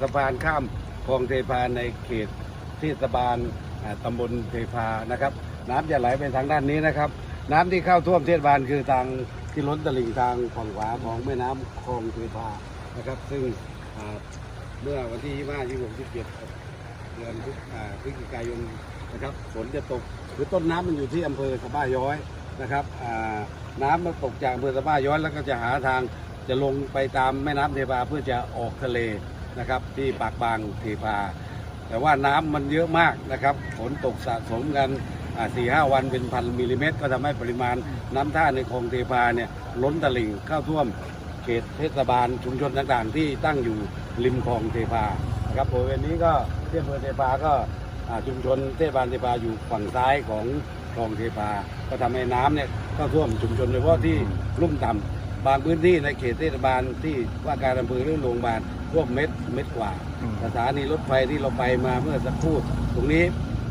สะพานข้ามคลองเทพาในเขตเทศบาลตำบลเทพานะครับ น้ำจะไหลไปทางด้านนี้นะครับ น้ำที่เข้าท่วมเทศบาลคือทางที่ล้นตลิ่งทางฝั่งขวาของแม่น้ำคลองเทพานะครับ ซึ่งเมื่อวันที่25 26 27เดือนพฤศอ่าพฤศจิกายนนะครับฝนจะตกคือต้นน้ำมันอยู่ที่อำเภอสะบ้าย้อยนะครับน้ำมันตกจากอำเภอสะบ้าย้อยแล้วก็จะหาทางจะลงไปตามแม่น้ำเทพาเพื่อจะออกทะเล นะครับที่ปากบางเทพา แต่ว่าน้ำมันเยอะมากนะครับฝนตกสะสมกันสี่ห้าวันเป็นพันมิลลิเมตร ก็ทำให้ปริมาณน้ำท่าในคลองเทพาเนี่ยล้นตลิ่งเข้าท่วมเขตเทศบาลชุมชนต่างๆ ที่ตั้งอยู่ริมคลองเทพานะครับบริเวณนี้ก็ที่อำเภอเทพาก็ชุมชนเทศบาลเทพาอยู่ฝั่งซ้ายของคลองเทพา ก็ทำให้น้ำเนี่ยก็ท่วมชุมชนโดยเฉพาะที่ลุ่มต่ำบางพื้นที่ในเขตเทศบาลที่ว่าการอำเภอหรือโรงพยาบาล ท่วมเม็ดเม็ดกว่า สถานีรถไฟที่เราไปมาเมื่อสักครู่ตรงนี้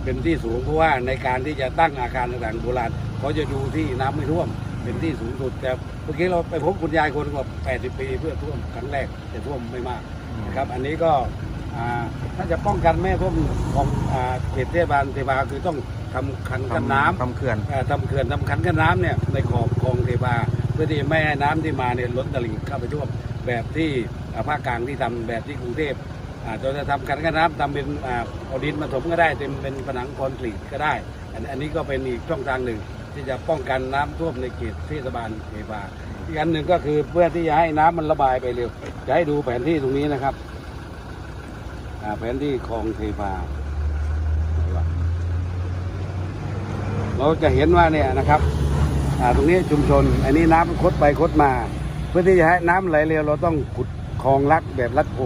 เป็นที่สูงเพราะว่าในการที่จะตั้งอาคารต่างๆโบราณเขาจะดูที่น้ำไม่ท่วม เป็นที่สูงสุดแต่เมื่อกี้เราไปพบคุณยายคนกว่า80 ปีเพื่อท่วมครั้งแรกแต่ท่วมไม่มากนะครับ อันนี้ก็อ่าถ้าจะป้องกันไม่ให้ท่วมของอ่าเขตเทศบาลเทพาคือต้องทำคันกั้นน้ำทำเขื่อนเอ่อทำเขื่อนทำคันกั้นน้ำเนี่ยในขอบคลองเทพาเพื่อที่ไม่ให้น้ำที่มาเนี่ยล้นตลิ่งเข้าไปท่วม แบบที่ภาคกลางที่ทำแบบที่กรุงเทพเราจะทำคันกั้นน้ำทำเป็นอ่าเอาดินมาถมก็ได้เป็นเป็นผนังคอนกรีตก็ได้ อันนี้ก็เป็นอีกช่องทางหนึ่ง ที่จะป้องกันน้ำท่วมในเขตเทศบาลเทพาอีกอันหนึ่งก็คือเพื่อที่จะให้น้ำมันระบายไปเร็ว จะให้ดูแผนที่ตรงนี้นะครับแผนที่คลองเทพาเราจะเห็นว่าเนี่ยนะครับตรงนี้ชุมชน อันนี้น้ำคดไปคดมา เพื่อที่จะให้น้ำไหลเร็วเราต้องขุดคลองลัดแบบลัดโพ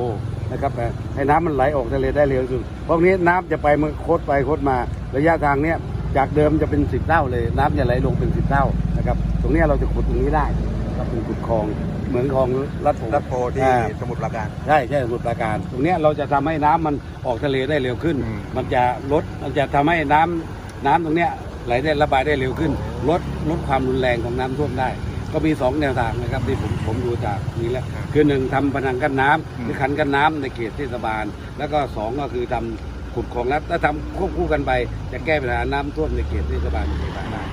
นะครับแต่ให้น้ำมันไหลออกทะเลได้เร็วสุดเพราะนี้น้ำจะไปมันคดไปคดมา ระยะทางเนี้ยจากเดิมจะเป็นสิบเท่าเลย น้ำจะไหลลงเป็นสิบเท่านะครับ ตรงเนี้ยเราจะขุดตรงนี้ได้นะครับเป็นขุดคลองเหมือนคลองลัดโพรัดโพที่อ่าสมุทรปราการใช่ใช่สมุทรปราการ ตรงเนี้ยเราจะทำให้น้ำมันออกทะเลได้เร็วขึ้นอืมมันจะลดมันจะทำให้น้ำน้ำตรงเนี้ยไหลได้ระบายได้เร็วขึ้น ลดลดความรุนแรงของน้ำท่วมได้ ก็มีสองแนวทางนะครับที่ผมผมดูจากนี้แล้วคือหนึ่งทำพนังกั้นน้ำหรือขันกั้นน้ำในเขตเทศบาล แล้วก็สองก็คือทำขุดคลองลัดถ้าทำควบคู่กันไป จะแก้ปัญหาน้ำท่วมในเขตเทศบาลเทศบาลได้